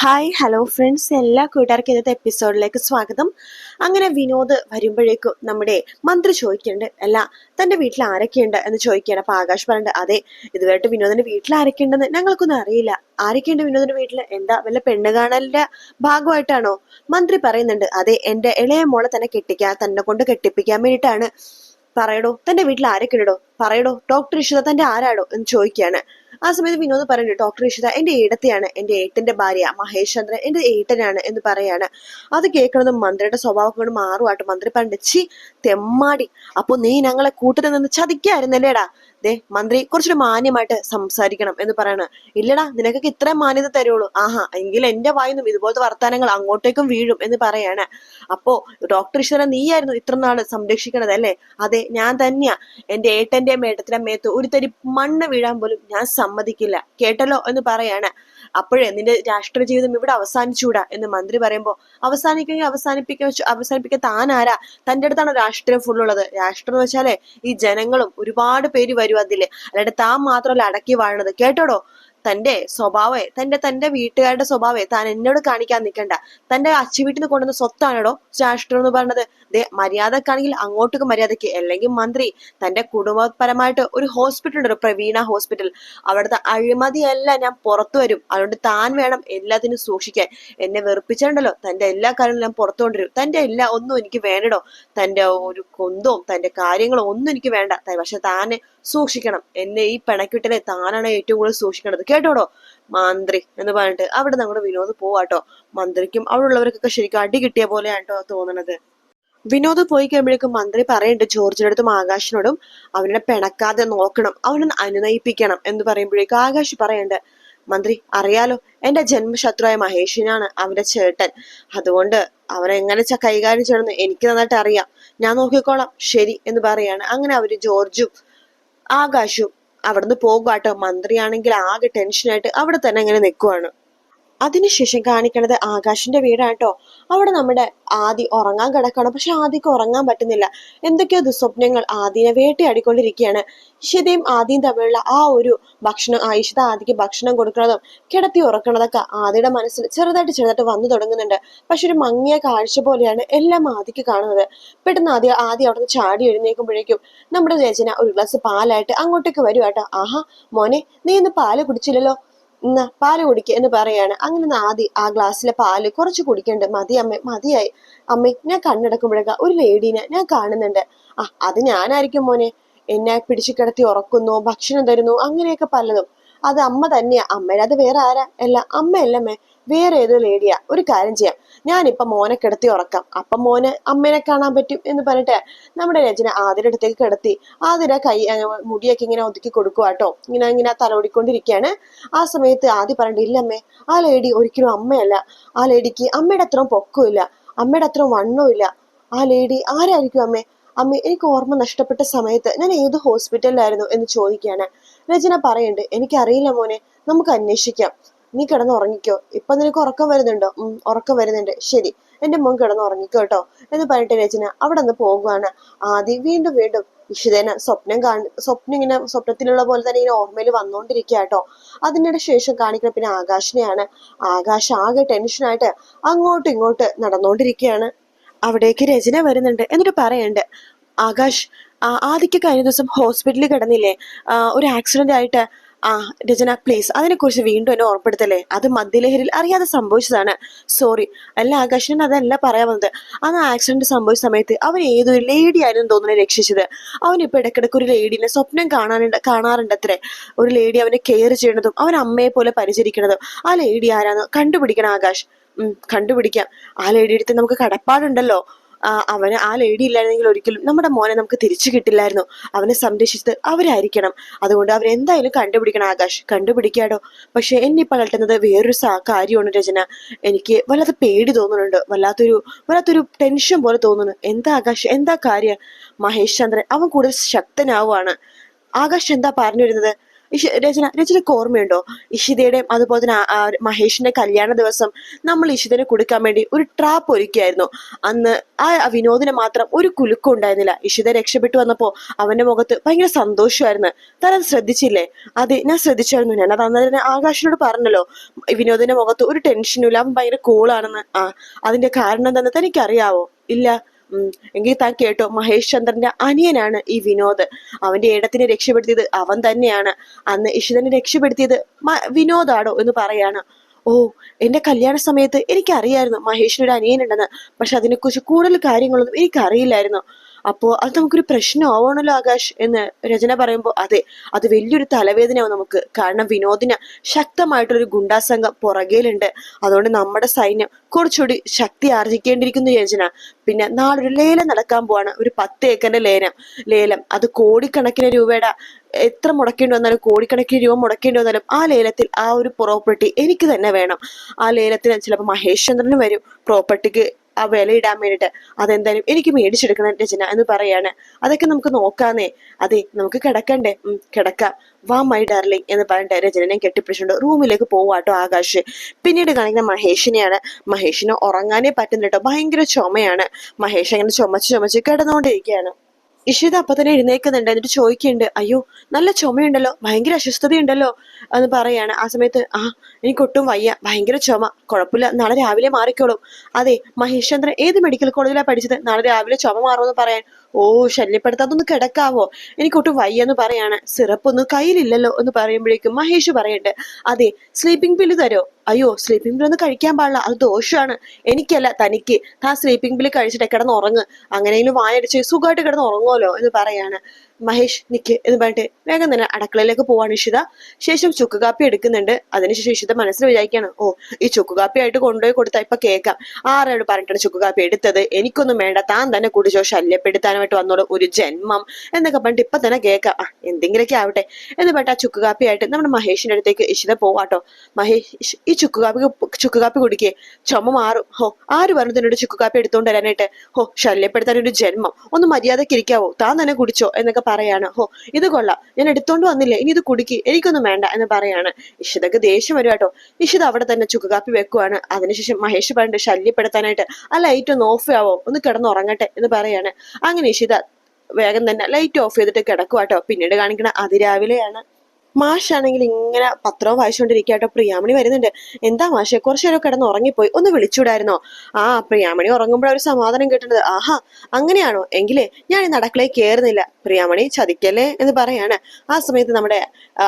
Hi hello friends എല്ലാ കൂട്ടുകാർക്കും ഇന്നത്തെ എപ്പിസോഡിലേക്ക് സ്വാഗതം. അങ്ങനെ വിനോദ് വരുമ്പോഴേക്കും നമ്മുടെ മന്ത്രി ചോദിക്കുന്നുണ്ട് അല്ല തന്റെ വീട്ടിൽ ആരൊക്കെയുണ്ട്? എന്ന് ചോദിക്കുകയാണ്. അപ്പോൾ ആകാശ് പറഞ്ഞത് അതെ ഇതുവരെയായിട്ട് വിനോദിന്റെ വീട്ടിൽ ആരൊക്കെയുണ്ടെന്ന് ഞങ്ങൾക്കൊന്നും അറിയില്ല. ആരൊക്കെയുണ്ട് വിനോദിന്റെ വീട്ടിൽ എന്താ വല്ല പെണ്ണ് കാണലിന്റെ ഭാഗമായിട്ടാണോ? മന്ത്രി പറയുന്നുണ്ട് അതെ എന്റെ ഇളയ മോളെ തന്നെ കെട്ടിക്കാൻ തന്നെ കൊണ്ട് കെട്ടിപ്പിക്കാൻ വേണ്ടിയിട്ടാണ്. പറയടോ തന്റെ വീട്ടിൽ ആരൊക്കെ ഉണ്ടോ പറയടോ ഡോക്ടർ ഇഷിത തന്റെ ആരാടോ? എന്ന് ചോദിക്കുകയാണ്. ആ സമയത്ത് വിനോദ് പറയുന്നുണ്ട് ഡോക്ടർ ഇഷിത എന്റെ ഏടത്തെയാണ് എന്റെ ഏട്ടന്റെ ഭാര്യ മഹേഷ് ചന്ദ്രൻ എന്റെ ഏട്ടനാണ് എന്ന് പറയാണ്. അത് കേൾക്കുന്നത് മന്ത്രിയുടെ സ്വഭാവം കൊണ്ട് മാറുവാട്ടോ മന്ത്രി പറഞ്ഞിട്ട് ചി തെമ്മാടി. അപ്പൊ നീ ഞങ്ങളെ കൂട്ടത്തിൽ നിന്ന് ചതിക്കായിരുന്നല്ലേടാ? ദേ മന്ത്രി കുറച്ചൊരു മാന്യമായിട്ട് സംസാരിക്കണം എന്ന് പറയണ. ഇല്ലടാ നിനക്കൊക്കെ ഇത്രയും മാന്യത തരുള്ളൂ. ആഹാ എങ്കിൽ എന്റെ വായിന്നും ഇതുപോലത്തെ വർത്താനങ്ങൾ അങ്ങോട്ടേക്കും വീഴും എന്ന് പറയാണ്. അപ്പോ ഡോക്ടർ ഈശ്വരൻ നീയായിരുന്നു ഇത്ര നാൾ സംരക്ഷിക്കണത് അല്ലേ? അതെ ഞാൻ തന്നെയാ. എന്റെ ഏട്ടന്റെ മേട്ടത്തിന്റെ മേത്ത് ഒരു തരി മണ്ണ് വീഴാൻ പോലും ഞാൻ സമ്മതിക്കില്ല. കേട്ടല്ലോ എന്ന് പറയാണ്. അപ്പോഴേ നിന്റെ രാഷ്ട്രീയ ജീവിതം ഇവിടെ അവസാനിച്ചൂടാ എന്ന് മന്ത്രി പറയുമ്പോ അവസാനിക്കെങ്കിൽ അവസാനിപ്പിക്കാൻ അവസാനിപ്പിക്കാൻ താൻ ആരാ? തന്റെ അടുത്താണ് രാഷ്ട്രീയം ഫുള്ളുള്ളത് രാഷ്ട്രം എന്ന് വെച്ചാലേ ഈ ജനങ്ങളും ഒരുപാട് പേര് വരും അതിൽ. അല്ലാണ്ട് താൻ മാത്രമല്ല അടക്കി വാഴണത് കേട്ടോടോ? തന്റെ സ്വഭാവേ തന്റെ തന്റെ വീട്ടുകാരുടെ സ്വഭാവേ താൻ എന്നോട് കാണിക്കാൻ നിൽക്കണ്ട. തന്റെ അച്ഛ വീട്ടിൽ നിന്ന് കൊണ്ടുവന്ന സ്വത്താണോ രാഷ്ട്രം എന്ന് പറഞ്ഞത്. മര്യാദക്കാണെങ്കിൽ അങ്ങോട്ടേക്ക് മര്യാദയ്ക്ക്. അല്ലെങ്കിൽ മന്ത്രി തന്റെ കുടുംബപരമായിട്ട് ഒരു ഹോസ്പിറ്റൽ ഉണ്ട് പ്രവീണ ഹോസ്പിറ്റൽ അവിടുത്തെ അഴിമതിയല്ല ഞാൻ പുറത്തു വരും. അതുകൊണ്ട് താൻ വേണം എല്ലാത്തിനും സൂക്ഷിക്കാൻ. എന്നെ വെറുപ്പിച്ചിട്ടുണ്ടല്ലോ. തന്റെ എല്ലാ കാര്യങ്ങളും ഞാൻ പുറത്തു കൊണ്ടുവരും തന്റെ എല്ലാ ഒന്നും എനിക്ക് വേണ്ടടോ. തന്റെ ഒരു കൊന്തവും തന്റെ കാര്യങ്ങളും ഒന്നും എനിക്ക് വേണ്ട. പക്ഷെ താനെ സൂക്ഷിക്കണം. എന്നെ ഈ പിണക്കിട്ടലെ താനാണ് ഏറ്റവും കൂടുതൽ സൂക്ഷിക്കേണ്ടത്. കേട്ടോടോ? മന്ത്രി എന്ന് പറഞ്ഞിട്ട് അവിടെ നമ്മുടെ വിനോദ് പോവാട്ടോ. മന്ത്രിക്കും അവിടെ ഉള്ളവർക്കൊക്കെ ശരിക്കും അടി കിട്ടിയ പോലെയാണ് കേട്ടോ തോന്നണത്. വിനോദ് പോയി കഴിയുമ്പോഴേക്കും മന്ത്രി പറയുന്നുണ്ട് ജോർജിന്റെ അടുത്തും ആകാശിനോടും അവനെ പിണക്കാതെ നോക്കണം അവനെ അനുനയിപ്പിക്കണം എന്ന് പറയുമ്പോഴേക്കും ആകാശ് പറയുന്നുണ്ട് മന്ത്രി അറിയാലോ എന്റെ ജന്മശത്രുവായ മഹേഷിനാണ് അവന്റെ ചേട്ടൻ. അതുകൊണ്ട് അവനെങ്ങനെ കൈകാര്യം ചെയ്യണമെന്ന് എനിക്ക് നന്നായിട്ട് അറിയാം. ഞാൻ നോക്കിക്കോളാം. ശരി എന്ന് പറയാണ്. അങ്ങനെ അവർ ജോർജും ആകാശും അവിടുന്ന് പോകുവാട്ടോ മന്ത്രിയാണെങ്കിൽ ആകെ ടെൻഷനായിട്ട് അവിടെ തന്നെ ഇങ്ങനെ നിൽക്കുവാണ് അതിനുശേഷം കാണിക്കണത് ആകാശിന്റെ വീടാട്ടോ. അവിടെ നമ്മുടെ ആദി ഉറങ്ങാൻ കിടക്കണം പക്ഷെ ആദിക്ക് ഉറങ്ങാൻ പറ്റുന്നില്ല. എന്തൊക്കെയോ ദുസ്വപ്നങ്ങൾ ആദിനെ വേട്ടയാടിക്കൊണ്ടിരിക്കുകയാണ്. ഇഷിതയും ആദിയും തമ്മിലുള്ള ആ ഒരു ഭക്ഷണം ആ ആദിക്ക് ഭക്ഷണം കൊടുക്കുന്നതും കിടത്തി ഉറക്കണതൊക്കെ ആദിയുടെ മനസ്സിൽ ചെറുതായിട്ട് ചെറുതായിട്ട് വന്നു തുടങ്ങുന്നുണ്ട്. പക്ഷെ ഒരു മങ്ങിയ കാഴ്ച പോലെയാണ് എല്ലാം ആദിക്ക് കാണുന്നത്. പെട്ടെന്ന് ആദ്യം ആദ്യം അവിടെ നിന്ന് ചാടി എഴുന്നേക്കുമ്പോഴേക്കും നമ്മുടെ രചന ഒരു ഗ്ലാസ് പാലായിട്ട് അങ്ങോട്ടേക്ക് വരുവാട്ടോ ആഹാ മോനെ നീ ഇന്ന് പാൽ കുടിച്ചില്ലല്ലോ? ഇന്ന് പാൽ കുടിക്കുക എന്ന് പറയാണ്. അങ്ങനെ ആദ്യം ആ ഗ്ലാസ്സിലെ പാൽ കുറച്ച് കുടിക്കണ്ട്. മതി അമ്മ മതിയായി. അമ്മ ഞാൻ കണ്ണടക്കുമ്പോഴേക്ക ഒരു ലേഡീനെ ഞാൻ കാണുന്നുണ്ട്. ആ അത് ഞാനായിരിക്കും മോനെ. എന്നെ പിടിച്ചു കിടത്തി ഉറക്കുന്നു ഭക്ഷണം തരുന്നു അങ്ങനെയൊക്കെ പലതും. അത് അമ്മ തന്നെയാ. അമ്മ അത് വേറെ ആരാ? അല്ല അമ്മയല്ലമ്മേ. വേറെ ഏതോ ലേഡിയാ. ഒരു കാര്യം ചെയ്യാം. ഞാനിപ്പൊ മോനെ കിടത്തി ഉറക്കാം. അപ്പൊ മോന് അമ്മേനെ കാണാൻ പറ്റും എന്ന് പറഞ്ഞിട്ട് നമ്മുടെ രചന ആതിര അടുത്തേക്ക് കിടത്തി. ആതിര കൈ മുടിയൊക്കെ ഇങ്ങനെ ഒതുക്കി കൊടുക്കുവാട്ടോ ഇങ്ങനെ ഇങ്ങനെ തലോടിക്കൊണ്ടിരിക്കുകയാണ് ആ സമയത്ത് ആദ്യം പറഞ്ഞിട്ട് ഇല്ലമ്മേ ആ ലേഡി ഒരിക്കലും അമ്മയല്ല. ആ ലേഡിക്ക് അമ്മയുടെ അത്രയും പൊക്കമില്ല അമ്മയുടെ അത്രയും വണ്ണവും ഇല്ല ആ ലേഡി ആരായിരിക്കും അമ്മേ? അമ്മ എനിക്ക് ഓർമ്മ നഷ്ടപ്പെട്ട സമയത്ത് ഞാൻ ഏത് ഹോസ്പിറ്റലിലായിരുന്നു എന്ന് ചോദിക്കുകയാണ്. രചന പറയുന്നുണ്ട് എനിക്കറിയില്ല മോനെ നമുക്ക് അന്വേഷിക്കാം. നീ കിടന്ന് ഉറങ്ങിക്കോ ഇപ്പൊ നിനക്ക് ഉറക്കം വരുന്നുണ്ടോ? ഉം ഉറക്കം വരുന്നുണ്ട്. ശരി എന്റെ മോൻ കിടന്ന് ഉറങ്ങിക്കോ കേട്ടോ എന്ന് പറഞ്ഞിട്ട് രചന അവിടെ നിന്ന് പോകുവാണ്. ആദ്യം വീണ്ടും വീണ്ടും ഇഷിതേന സ്വപ്നം കാണ സ്വപ്നം ഇങ്ങനെ സ്വപ്നത്തിലുള്ള പോലെ തന്നെ ഇങ്ങനെ ഓർമ്മയിൽ വന്നുകൊണ്ടിരിക്കുക കേട്ടോ അതിനിടെ ശേഷം കാണിക്കുന്ന പിന്നെ ആകാശിനെയാണ്. ആകാശ ആകെ ടെൻഷനായിട്ട് അങ്ങോട്ടും ഇങ്ങോട്ട് നടന്നുകൊണ്ടിരിക്കുകയാണ് അവിടേക്ക് രചന വരുന്നുണ്ട്. എന്നിട്ട് പറയണ്ട് ആകാശ് ആ, ആദിക്ക് കഴിഞ്ഞ ദിവസം ഹോസ്പിറ്റലിൽ കിടന്നില്ലേ? ഒരു ആക്സിഡന്റ് ആയിട്ട് ആ രചന പ്ലീസ് അതിനെക്കുറിച്ച് വീണ്ടും എന്നെ ഓർപ്പെടുത്തല്ലേ അത് മദ്യലഹരിയിൽ അറിയാതെ സംഭവിച്ചതാണ്. സോറി അല്ല ആകാശ് ഞാൻ അതല്ല പറയാൻ വന്നത്. അന്ന് ആക്സിഡന്റ് സംഭവിച്ച സമയത്ത് അവൻ ഏതൊരു ലേഡി ആയിരുന്നു തോന്നുന്നു രക്ഷിച്ചത്. അവൻ ഇപ്പൊ ഇടയ്ക്കിടയ്ക്ക് ഒരു ലേഡീനെ സ്വപ്നം കാണാനുണ്ട് കാണാറുണ്ട് അത്രേ ഒരു ലേഡി അവനെ കെയർ ചെയ്യണതും അവൻ അമ്മയെ പോലെ പരിചരിക്കണതും. ആ ലേഡി ആരാന്ന് കണ്ടുപിടിക്കണം ആകാശ്. കണ്ടുപിടിക്കാം. ആ ലേഡി അടുത്ത് നമുക്ക് കടപ്പാടുണ്ടല്ലോ. അവന് ആ ലേഡി ഇല്ലായിരുന്നെങ്കിൽ ഒരിക്കലും നമ്മുടെ മോനെ നമുക്ക് തിരിച്ചു കിട്ടില്ലായിരുന്നു. അവനെ സംരക്ഷിച്ചത് അവരായിരിക്കണം. അതുകൊണ്ട് അവരെന്തായാലും കണ്ടുപിടിക്കണം ആകാശ്. കണ്ടുപിടിക്കാടോ. പക്ഷെ എന്നെ ഇപ്പോൾ അലട്ടുന്നത് വേറൊരു കാര്യമാണ് രചന. എനിക്ക് വല്ലാത്ത പേടി തോന്നുന്നുണ്ട്. വല്ലാത്തൊരു വല്ലാത്തൊരു ടെൻഷൻ പോലെ തോന്നുന്നു. എന്താ ആകാശ്? എന്താ കാര്യം? മഹേഷ് ചന്ദ്രൻ അവൻ കൂടുതൽ ശക്തനാവുകയാണ് ആകാശ് എന്താ പറഞ്ഞു വരുന്നത്? രചന രചനക്ക് ഓർമ്മയുണ്ടോ? ഇഷിതയുടെയും അതുപോലെ തന്നെ മഹേഷിന്റെ കല്യാണ ദിവസം നമ്മൾ ഇഷിതനെ കൊടുക്കാൻ വേണ്ടി ഒരു ട്രാപ്പ് ഒരുക്കിയായിരുന്നു. അന്ന് ആ വിനോദിനെ മാത്രം ഒരു കുലുക്കം ഉണ്ടായിരുന്നില്ല. ഇഷിത രക്ഷപ്പെട്ടു വന്നപ്പോ അവന്റെ മുഖത്ത് ഭയങ്കര സന്തോഷമായിരുന്നു. താൻ ശ്രദ്ധിച്ചില്ലേ? അതെ ഞാൻ ശ്രദ്ധിച്ചായിരുന്നു. ഞാൻ അത് അന്ന് തന്നെ ആകാശിനോട് പറഞ്ഞല്ലോ. വിനോദിന്റെ മുഖത്ത് ഒരു ടെൻഷനും ഇല്ല. അവൻ ഭയങ്കര കൂളാണെന്ന് ആ അതിന്റെ കാരണം എന്താണെന്ന് തനിക്കറിയാവോ? ഇല്ല. എങ്കിൽ താൻ കേട്ടോ മഹേഷ് ചന്ദ്രന്റെ അനിയനാണ് ഈ വിനോദ്. അവന്റെ ഏടത്തിനെ രക്ഷപ്പെടുത്തിയത് അവൻ തന്നെയാണ്. അന്ന് ഇഷിതനെ രക്ഷപ്പെടുത്തിയത് വിനോദാണോ എന്ന് പറയാണ്. ഓ എന്റെ കല്യാണ സമയത്ത് എനിക്കറിയായിരുന്നു മഹേഷിനൊരു അനിയനുണ്ടെന്ന്. പക്ഷെ അതിനെക്കുറിച്ച് കൂടുതൽ കാര്യങ്ങളൊന്നും എനിക്കറിയില്ലായിരുന്നു. അപ്പോ അത് നമുക്കൊരു പ്രശ്നമാവണല്ലോ ആകാശ് എന്ന് രചന പറയുമ്പോൾ അതെ അത് വലിയൊരു തലവേദനയാവും നമുക്ക്. കാരണം വിനോദിന് ശക്തമായിട്ടൊരു ഗുണ്ടാസംഘം പുറകേലുണ്ട്. അതുകൊണ്ട് നമ്മുടെ സൈന്യം കുറച്ചുകൂടി ശക്തി ആർജിക്കേണ്ടിയിരിക്കുന്നു രചന. പിന്നെ നാളൊരു ലേലം നടക്കാൻ പോവാണ്. ഒരു പത്ത് ഏക്കറിന്റെ ലേലം. ലേലം. അത് കോടിക്കണക്കിന് രൂപയുടെ എത്ര മുടക്കേണ്ടി വന്നാലും കോടിക്കണക്കിന് രൂപ മുടക്കേണ്ടി വന്നാലും ആ ലേലത്തിൽ ആ ഒരു പ്രോപ്പർട്ടി എനിക്ക് തന്നെ വേണം. ആ ലേലത്തിന് ചിലപ്പോൾ മഹേഷ് വരും. പ്രോപ്പർട്ടിക്ക് ആ വില ഇടാൻ വേണ്ടിയിട്ട് അതെന്തായാലും എനിക്ക് മേടിച്ചെടുക്കണം രചന എന്ന് പറയാണ്. അതൊക്കെ നമുക്ക് നോക്കാന്നേ. അതെ നമുക്ക് കിടക്കണ്ടേ? കിടക്കാം. വാ മൈ ഡാർലിംഗ് എന്ന് പറഞ്ഞിട്ട് രചനനെ കെട്ടിപ്പിടിച്ചുകൊണ്ട് റൂമിലേക്ക് പോവാട്ടോ ആകാശ്. പിന്നീട് കാണിക്കുന്ന മഹേഷിനെയാണ്. മഹേഷിനെ ഉറങ്ങാനേ പറ്റുന്നില്ല ഭയങ്കര ചുമയാണ്. മഹേഷ് അങ്ങനെ ചുമച്ച് ചുമച്ച് കിടന്നുകൊണ്ടിരിക്കുകയാണ്. ഇഷിത അപ്പൊ തന്നെ എഴുന്നേക്കുന്നുണ്ട്. എന്നിട്ട് ചോദിക്കുന്നുണ്ട് അയ്യോ നല്ല ചുമയുണ്ടല്ലോ ഭയങ്കര അസ്വസ്ഥതയുണ്ടല്ലോ എന്ന് പറയാണ്. ആ സമയത്ത് ആ എനിക്കൊട്ടും വയ്യ ഭയങ്കര ചുമ കുഴപ്പമില്ല നാളെ രാവിലെ മാറിക്കോളും. അതെ മഹേഷ് ചന്ദ്രൻ ഏത് മെഡിക്കൽ കോളേജിലാണ് പഠിച്ചത്? നാളെ രാവിലെ ചുമ മാറുമെന്ന് പറയാൻ ഓ ശല്യപ്പെടുത്താതൊന്ന് കിടക്കാവോ? എനിക്കൊട്ടും വയ്യ എന്ന് പറയാണ്. സിറപ്പ് ഒന്നും കയ്യിലില്ലല്ലോ എന്ന് പറയുമ്പോഴേക്കും മഹേഷ് പറയണ്ട് അതെ സ്ലീപ്പിംഗ് പില്ല് തരോ? അയ്യോ സ്ലീപ്പിംഗ് പില്ല് ഒന്നും കഴിക്കാൻ പാടില്ല. അത് ദോഷമാണ് എനിക്കല്ല തനിക്ക്. താൻ സ്ലീപ്പിംഗ് പില്ല് കഴിച്ചിട്ട് കിടന്ന് ഉറങ്ങ് അങ്ങനെയെങ്കിലും വായടിച്ച് സുഖമായിട്ട് കിടന്ന് ഉറങ്ങുമല്ലോ എന്ന് പറയാണ്. മഹേഷ് നിക്ക് എന്ന് പറഞ്ഞിട്ട് വേഗം തന്നെ അടുക്കളയിലേക്ക് പോവാണ് ഇഷിത. ശേഷം ചുക്ക് കാപ്പി എടുക്കുന്നുണ്ട്. അതിനുശേഷം ഇഷിത മനസ്സിൽ വിചാരിക്കാണ് ഓ ഈ ചുക്ക് കാപ്പി ആയിട്ട് കൊണ്ടുപോയി കൊടുത്താൽ ഇപ്പൊ കേൾക്കാം ആരോട് പറഞ്ഞിട്ടാണ് ചുക്ക് കാപ്പി എടുത്തത്? എനിക്കൊന്നും വേണ്ട. താൻ തന്നെ കുടിച്ചോ ശല്യപ്പെടുത്താനായിട്ട് വന്നോളൂ. ഒരു ജന്മം എന്നൊക്കെ പറഞ്ഞിട്ട് ഇപ്പൊ തന്നെ കേൾക്കാം ആ എന്തെങ്കിലുമൊക്കെ ആവട്ടെ എന്ന് പറഞ്ഞിട്ട് ആ ചുക്ക് കാപ്പിയായിട്ട് നമ്മുടെ മഹേഷിന്റെ അടുത്തേക്ക് ഇഷിത പോവാട്ടോ. മഹേഷ് ഈ ചുക്ക് കാപ്പി ചുക്ക് കാപ്പി കുടിക്കേ. ചുമ മാറും. ഹോ ആര് പറഞ്ഞു തന്നോട് ചുക്ക് കാപ്പി എടുത്തോണ്ട് വരാനായിട്ട്? ഹോ ശല്യപ്പെടുത്താൻ ഒരു ജന്മം. ഒന്ന് മര്യാദയ്ക്ക് ഇരിക്കാവോ? താൻ തന്നെ കുടിച്ചോ? എന്നൊക്കെ പറയാണ്. ഹോ ഇത് കൊള്ളാം. ഞാൻ എടുത്തോണ്ട് വന്നില്ല? ഇനി ഇത് കുടിക്ക്. എനിക്കൊന്നും വേണ്ട എന്ന് പറയാണ്. ഇഷിതക്ക് ദേഷ്യം വരും കേട്ടോ. ഇഷിത അവിടെ തന്നെ ചുക്ക് കാപ്പി വെക്കുവാണ്. അതിനുശേഷം മഹേഷ് പറഞ്ഞിട്ട് ശല്യപ്പെടുത്താനായിട്ട് ആ ലൈറ്റ് ഒന്ന് ഓഫ് ആവോ? ഒന്ന് കിടന്നുറങ്ങട്ടെ എന്ന് പറയാണ്. അങ്ങനെ ഇഷിത വേഗം തന്നെ ലൈറ്റ് ഓഫ് ചെയ്തിട്ട് കിടക്കുവാട്ടോ പിന്നീട് കാണിക്കണ അതിരാവിലെയാണ്. മാഷാണെങ്കിൽ ഇങ്ങനെ പത്രവും വായിച്ചുകൊണ്ടിരിക്കുക കേട്ടോ പ്രിയാമണി വരുന്നുണ്ട്. എന്താ മാഷെ കുറച്ചു നേരം കിടന്ന് ഉറങ്ങിപ്പോയി. ഒന്ന് വിളിച്ചൂടായിരുന്നോ ആ പ്രിയാമണി ഉറങ്ങുമ്പോൾ ഒരു സമാധാനം കിട്ടുന്നത്. ആഹാ അങ്ങനെയാണോ? എങ്കിലേ ഞാൻ ഈ നടക്കളേ കയറുന്നില്ല പ്രിയാമണി ചതിക്കല്ലേ എന്ന് പറയാണ്. ആ സമയത്ത് നമ്മുടെ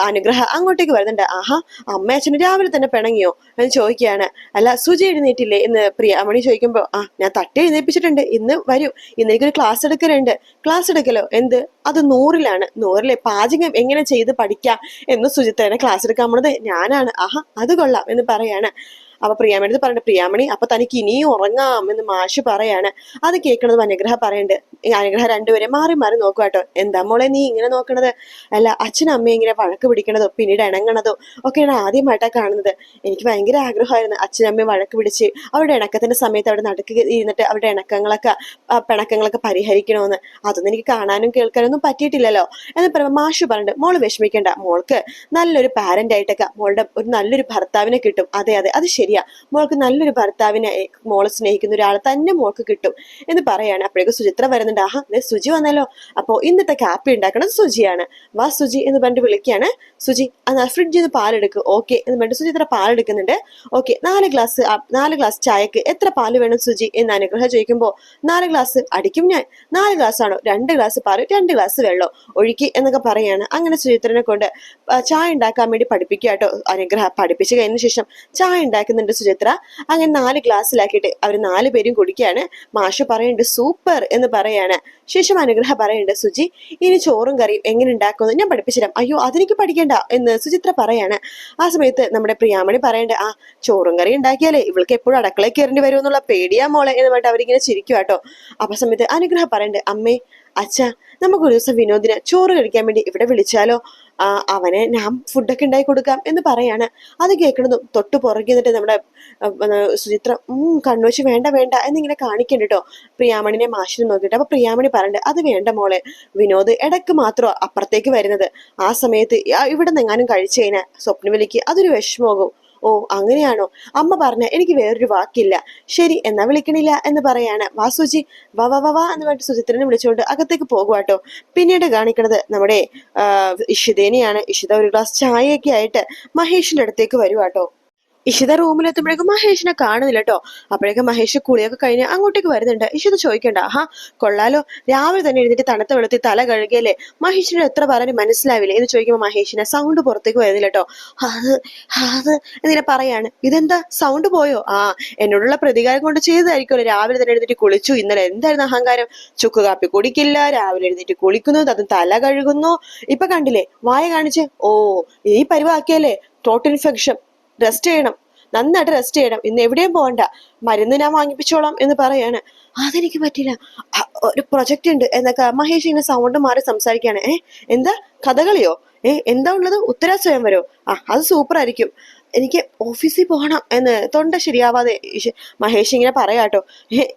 അനുഗ്രഹ അങ്ങോട്ടേക്ക് വരുന്നുണ്ട്. ആഹാ അമ്മ അച്ഛന് രാവിലെ തന്നെ പിണങ്ങിയോ എന്ന് ചോദിക്കുകയാണ്. അല്ല സുജി എഴുന്നേറ്റില്ലേ എന്ന് പ്രിയാമണി ചോദിക്കുമ്പോൾ ആ ഞാൻ തട്ടി എഴുന്നേപ്പിച്ചിട്ടുണ്ട്. ഇന്ന് വരൂ. ഇന്ന് ക്ലാസ് എടുക്കലുണ്ട്. ക്ലാസ് എടുക്കലോ? എന്ത്? അത് നൂറിലാണ്. നൂറിലെ പാചകം എങ്ങനെ ചെയ്ത് പഠിക്കാം? എന്ന് സുജിത്തേനെ ക്ലാസ് എടുക്കാൻ പോണത്. ഞാനാണ്. ആഹാ അത് കൊള്ളാം എന്ന് പറയാണ്. അപ്പൊ പ്രിയാമണി പറഞ്ഞിട്ട് പ്രിയാമണി അപ്പൊ തനിക്ക് ഇനിയും ഉറങ്ങാം എന്ന് മാഷ് പറയാണ്. അത് കേൾക്കണത് അനുഗ്രഹ പറയണ്ട്. അനുഗ്രഹ രണ്ടുപേരെ മാറി മാറി നോക്കുക കേട്ടോ. എന്താ മോളെ നീ ഇങ്ങനെ നോക്കണത്? അല്ല അച്ഛനും അമ്മയും ഇങ്ങനെ വഴക്ക് പിടിക്കണതോ പിന്നീട് ഇണങ്ങണതോ ഒക്കെയാണ് ആദ്യമായിട്ടാണ് കാണുന്നത്. എനിക്ക് ഭയങ്കര ആഗ്രഹമായിരുന്നു അച്ഛനും അമ്മയും വഴക്ക് പിടിച്ച് അവരുടെ ഇണക്കത്തിന്റെ സമയത്ത് അവിടെ നടക്കുക ഇരുന്നിട്ട് അവരുടെ ഇണക്കങ്ങളൊക്കെ പിണക്കങ്ങളൊക്കെ പരിഹരിക്കണമെന്ന് അതൊന്നും എനിക്ക് കാണാനും കേൾക്കാനൊന്നും പറ്റിയിട്ടില്ലല്ലോ. എന്ന് പറയുമ്പോൾ മാഷു പറഞ്ഞിട്ട് മോൾ വിഷമിക്കേണ്ട. മോൾക്ക് നല്ലൊരു പാരന്റ് ആയിട്ടൊക്കെ മോളുടെ ഒരു നല്ലൊരു ഭർത്താവിനെ കിട്ടും. അതെ അതെ അത് ശരിയാ. മോൾക്ക് നല്ലൊരു ഭർത്താവിനെ മോളെ സ്നേഹിക്കുന്ന ഒരാളെ തന്നെ മോൾക്ക് കിട്ടും എന്ന് പറയാണ്. അപ്പോഴേക്കും സുചിത്ര വരുന്നുണ്ട് ആഹാ സുജി വന്നല്ലോ. അപ്പോ ഇന്നത്തെ കാപ്പി ഉണ്ടാക്കണത് സുജിയാണ് വാ സുജി എന്ന് പറഞ്ഞിട്ട് വിളിക്കുകയാണ്. സുജി ആ ഫ്രിഡ്ജിൽ നിന്ന് പാലെടുക്കും. ഓക്കെ എന്ന് പറഞ്ഞിട്ട് സുചിത്ര പാലെടുക്കുന്നുണ്ട്. ഓക്കെ നാല് ഗ്ലാസ് നാല് ഗ്ലാസ് ചായക്ക് എത്ര പാൽ വേണം സുജി എന്ന് അനുഗ്രഹ ചോദിക്കുമ്പോൾ നാല് ഗ്ലാസ് അടിക്കും ഞാൻ. നാല് ഗ്ലാസ് ആണോ? രണ്ട് ഗ്ലാസ് പാൽ രണ്ട് ഗ്ലാസ് വെള്ളം? ഒഴുക്കി എന്നൊക്കെ പറയാണ്. അങ്ങനെ സുചിത്രനെ കൊണ്ട് ചായ ഉണ്ടാക്കാൻ വേണ്ടി പഠിപ്പിക്കുക കേട്ടോ. അനുഗ്രഹ പഠിപ്പിച്ചു കഴിഞ്ഞ ശേഷം ചായ ഉണ്ടാക്കുന്നുണ്ട് സുചിത്ര. അങ്ങനെ നാല് ഗ്ലാസ്സിലാക്കിയിട്ട് അവർ നാല് പേരും കുടിക്കുകയാണ് മാഷ പറയുന്നുണ്ട് സൂപ്പർ എന്ന് പറയാണ്. ശേഷം അനുഗ്രഹ പറയുന്നുണ്ട് സുജി ഇനി ചോറും കറിയും എങ്ങനെ ഉണ്ടാക്കുമെന്ന് ഞാൻ പഠിപ്പിച്ചുതരാം. അയ്യോ അതെനിക്ക് പഠിക്കണ്ട എന്ന് സുചിത്ര പറയാണ്. ആ സമയത്ത് നമ്മുടെ പ്രിയാമണി പറയണ്ട് ആ ചോറും കറി ഉണ്ടാക്കിയാലേ ഇവൾക്ക് എപ്പോഴും അടുക്കളയിൽ കയറേണ്ടി വരും എന്നുള്ള പേടിയാ മോളെ എന്ന് പറഞ്ഞിട്ട് അവരിങ്ങനെ ചിരിക്കും കേട്ടോ അപ്പൊ സമയത്ത് അനുഗ്രഹ പറയണ്ട് അമ്മേ അച്ഛ നമുക്കൊരു ദിവസം വിനോദിനെ ചോറ് കഴിക്കാൻ വേണ്ടി ഇവിടെ വിളിച്ചാലോ? അവനെ ഞാൻ ഫുഡൊക്കെ ഉണ്ടാക്കി കൊടുക്കാം എന്ന് പറയാണ്. അത് കേൾക്കണതും തൊട്ട് പുറകെ നിന്നിട്ട് നമ്മുടെ സുചിത്ര കണ്ണുവച്ച് വേണ്ട വേണ്ട എന്നിങ്ങനെ കാണിക്കണ്ട കേട്ടോ പ്രിയാമണിനെ മാഷിനെ നോക്കിയിട്ട് അപ്പൊ പ്രിയാമണി പറയണ്ട് അത് വേണ്ട മോളെ വിനോദ് ഇടയ്ക്ക് മാത്രം അപ്പുറത്തേക്ക് വരുന്നത്. ആ സമയത്ത് ഇവിടെ നിന്നെങ്ങാനും കഴിച്ചു കഴിഞ്ഞാൽ സ്വപ്നവിലേക്ക് അതൊരു വിഷമമാകും. ഓ അങ്ങനെയാണോ? അമ്മ പറഞ്ഞ എനിക്ക് വേറൊരു വാക്കില്ല. ശരി എന്നാ വിളിക്കണില്ല എന്ന് പറയാണ്. വാ വവ വാ വാ വാ എന്ന് പറഞ്ഞിട്ട് സുചിത്രനെ വിളിച്ചുകൊണ്ട് അകത്തേക്ക് പോകുവാട്ടോ പിന്നീട് കാണിക്കുന്നത് നമ്മുടെ ഇഷിതേനെയാണ്. ഇഷിത ഒരു ഗ്ലാസ് ചായയൊക്കെ ആയിട്ട് മഹേഷിന്റെ അടുത്തേക്ക് വരുവാട്ടോ ഇഷിത റൂമിലെത്തുമ്പോഴേക്കും മഹേഷിനെ കാണുന്നില്ല കേട്ടോ അപ്പോഴേക്കും മഹേഷ് കുളിയൊക്കെ കഴിഞ്ഞ് അങ്ങോട്ടേക്ക് വരുന്നുണ്ട്. ഇഷിത ചോദിക്കണ്ട. ആഹാ കൊള്ളാലോ. രാവിലെ തന്നെ എഴുന്നേറ്റ് തണുത്ത വെള്ളത്തിൽ തല കഴുകിയല്ലേ? മഹേഷിന് എത്ര പറഞ്ഞു മനസ്സിലാവില്ലേ? എന്ന് ചോദിക്കുമ്പോൾ മഹേഷിനെ സൗണ്ട് പുറത്തേക്ക് വരുന്നില്ല കേട്ടോ അത് അത് എന്നിങ്ങനെ പറയാണ്. ഇതെന്താ? സൗണ്ട് പോയോ? ആ എന്നോടുള്ള പ്രതികാരം കൊണ്ട് ചെയ്തതായിരിക്കുമല്ലോ. രാവിലെ തന്നെ എഴുന്നേറ്റ് കുളിച്ചു. ഇന്നലെ എന്തായിരുന്നു അഹങ്കാരം? ചുക്ക് കാപ്പി കുടിക്കില്ല. രാവിലെ എഴുന്നേറ്റ് കുളിക്കുന്നു. അതും തല കഴുകുന്നു. ഇപ്പൊ കണ്ടില്ലേ? വായ കാണിച്ച്. ഓ ഈ പരിവാക്കിയല്ലേ? ടോട്ടൽ ഇൻഫെക്ഷൻ റെസ്റ്റ് ചെയ്യണം. നന്നായിട്ട് റെസ്റ്റ് ചെയ്യണം. ഇന്ന് എവിടെയും പോകണ്ട. മരുന്ന് ഞാൻ വാങ്ങിപ്പിച്ചോളാം എന്ന് പറയാണ്. അതെനിക്ക് പറ്റില്ല. ഒരു പ്രൊജക്റ്റ് ഉണ്ട് എന്നൊക്കെ മഹേഷ് ഇങ്ങനെ സൗണ്ട് മാറി സംസാരിക്കുകയാണ്. ഏ എന്താ? കഥകളിയോ? ഏ എന്താ ഉള്ളത്? ഉത്തര സ്വയംവരോ ആ അത് സൂപ്പർ ആയിരിക്കും. എനിക്ക് ഓഫീസിൽ പോകണം എന്ന് തൊണ്ട ശരിയാവാതെ മഹേഷ് ഇങ്ങനെ പറയാട്ടോ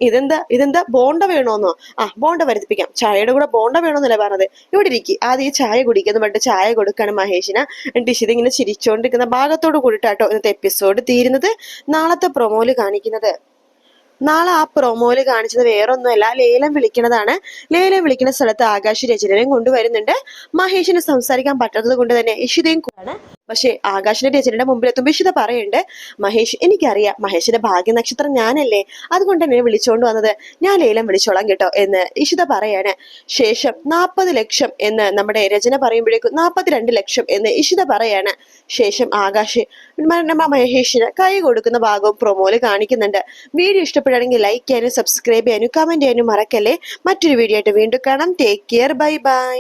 ഇതെന്താ ഇതെന്താ ബോണ്ട വേണോന്നോ? ആ ബോണ്ട വരുത്തിപ്പിക്കാം. ചായയുടെ കൂടെ ബോണ്ട വേണോന്നല്ലേ പറഞ്ഞത്? ഇവിടെ ഇരിക്കും. ആദ്യം ഈ ചായ കുടിക്കുന്ന പറഞ്ഞിട്ട് ചായ കൊടുക്കണം മഹേഷിന്. എന്നിട്ട് ഇങ്ങനെ ചിരിച്ചുകൊണ്ടിരിക്കുന്ന ഭാഗത്തോട് കൂടിയിട്ടാട്ടോ ഇന്നത്തെ എപ്പിസോഡ് തീരുന്നത്. നാളത്തെ പ്രൊമോൽ കാണിക്കുന്നത്. നാളെ ആ പ്രൊമോയിൽ കാണിച്ചത് വേറൊന്നുമല്ല ലേലം വിളിക്കണതാണ് ലേലം വിളിക്കുന്ന സ്ഥലത്ത് ആകാശ് രചനയും കൊണ്ടുവരുന്നുണ്ട്. മഹേഷിന് സംസാരിക്കാൻ പറ്റാത്തത് കൊണ്ട് തന്നെ ഇഷിതയും കൂടാണ് പക്ഷേ ആകാശിന്റെ ടീച്ചറിന്റെ മുമ്പിൽ എത്തുമ്പോൾ ഇഷിത പറയുണ്ട് മഹേഷ് എനിക്കറിയാം മഹേഷിന്റെ ഭാഗ്യ നക്ഷത്രം ഞാനല്ലേ? അതുകൊണ്ട് തന്നെ വിളിച്ചോണ്ട് വന്നത് ഞാൻ ലേലം വിളിച്ചോളാം കേട്ടോ എന്ന് ഇഷിത പറയാണ്. ശേഷം നാൽപ്പത് ലക്ഷം എന്ന് നമ്മുടെ രചന പറയുമ്പോഴേക്കും നാൽപ്പത്തിരണ്ട് ലക്ഷം എന്ന് ഇഷിത പറയാണ്. ശേഷം ആകാശ് മഹേഷിന് കൈ കൊടുക്കുന്ന ഭാഗവും പ്രൊമോയിൽ കാണിക്കുന്നുണ്ട്. വീഡിയോ ഇഷ്ടപ്പെടുകയാണെങ്കിൽ ലൈക്ക് ചെയ്യാനും സബ്സ്ക്രൈബ് ചെയ്യാനും കമന്റ് ചെയ്യാനും മറക്കല്ലേ? മറ്റൊരു വീഡിയോ ആയിട്ട് വീണ്ടും കാണാം. Take care bye bye